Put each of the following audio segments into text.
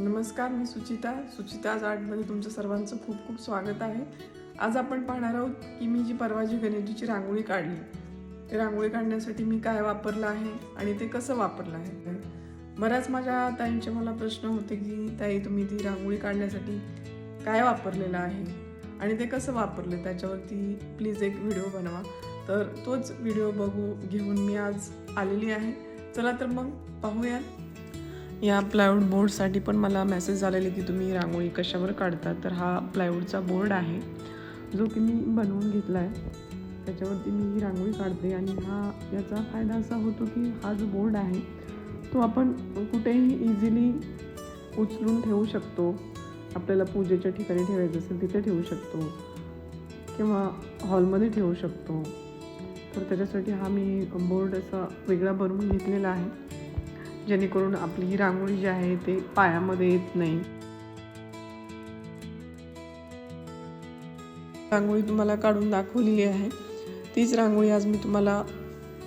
नमस्कार मी सुचिता. सुचिता आज आर्टमध्ये म्हणजे तुमचं सर्वांचं खूप खूप स्वागत आहे. आज आपण पाहणार आहोत की मी जी परवा जी गणेशजीची रांगोळी काढली ते रांगोळी काढण्यासाठी मी काय वापरलं आहे आणि ते कसं वापरलं आहे? बऱ्याच माझ्या ताईंचे मला प्रश्न होते की ताई तुम्ही ती रांगोळी काढण्यासाठी काय वापरलेलं आहे? आणि ते कसं वापरलं? त्याच्यावरती प्लीज एक व्हिडिओ बनवा. तर तोच व्हिडिओ बघू घेऊन मी आज आलेली आहे. चला तर मग पाहूयात या प्लायवूड बोर्डसाठी पण मला मेसेज आलेले की तुम्ही रांगोळी कशावर काढता? तर हा प्लायवूडचा बोर्ड आहे. जो की मी बनवून घेतला आहे त्याच्यावरती मी ही रांगोळी काढते आणि हा याचा फायदा असा होतो की हा जो बोर्ड आहे तो आपण कुठेही इझिली उचलून ठेवू शकतो. आपल्याला पूजेच्या ठिकाणी ठेवायचं असेल तिथे ठेवू शकतो. किंवा हॉलमध्ये ठेवू शकतो. तर त्याच्यासाठी हा मी बोर्ड असा वेगळा बनवून घेतलेला आहे. जेणेकरून आपली ही रांगोळी जी आहे ते पायामध्ये येत नाही. रांगोळी तुम्हाला काढून दाखवलेली आहे. तीच रांगोळी आज मी तुम्हाला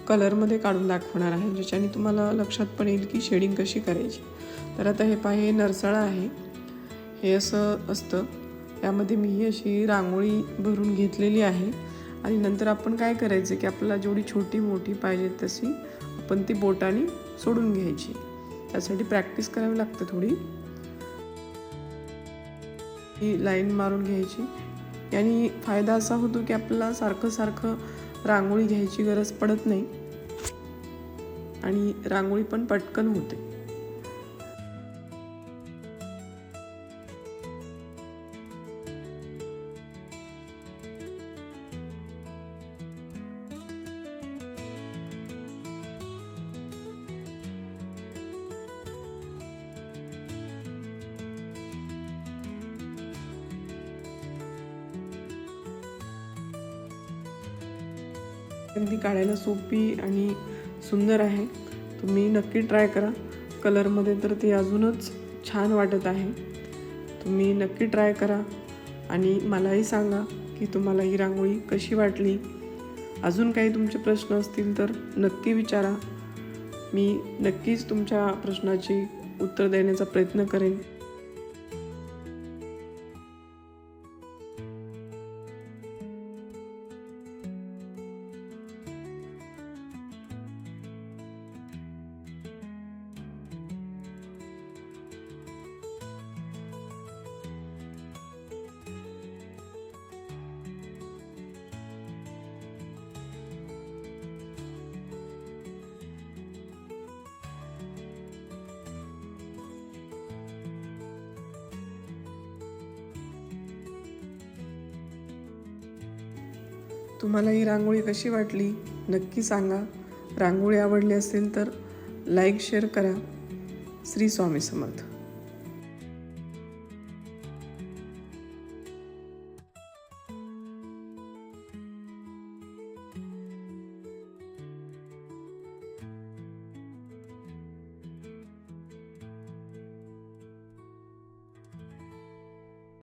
कलरमध्ये काढून दाखवणार आहे ज्याच्याने तुम्हाला लक्षात पण येईल की शेडिंग कशी करायची. तर आता हे पाय हे नरसाळा आहे. हे असं असतं. यामध्ये मी ही अशी रांगोळी भरून घेतलेली आहे. आणि नंतर आपण काय करायचं की आपल्याला जेवढी छोटी मोठी पाहिजे तशी आपण ती बोटाने सोडून घ्यायची. त्यासाठी प्रॅक्टिस करावी लागते थोडी. ही लाईन मारून घ्यायची. याने फायदा असा होतो की आपल्याला सारखं सारखं रांगोळी घ्यायची गरज पडत नाही. आणि रांगोळी पण पटकन होते. अगदी काढायला सोपी आणि सुंदर आहे. तुम्ही नक्की ट्राय करा. कलरमध्ये तर ते अजूनच छान वाटत आहे. तुम्ही नक्की ट्राय करा. आणि मलाही सांगा की तुम्हाला ही रांगोळी कशी वाटली. अजून काही तुमचे प्रश्न असतील तर नक्की विचारा. मी नक्कीच तुमच्या प्रश्नाची उत्तर देण्याचा प्रयत्न करेन. तुम्हाला ही रांगोळी कशी वाटली नक्की सांगा. रांगोळी आवडली असेल तर लाईक शेअर करा. श्री स्वामी समर्थ.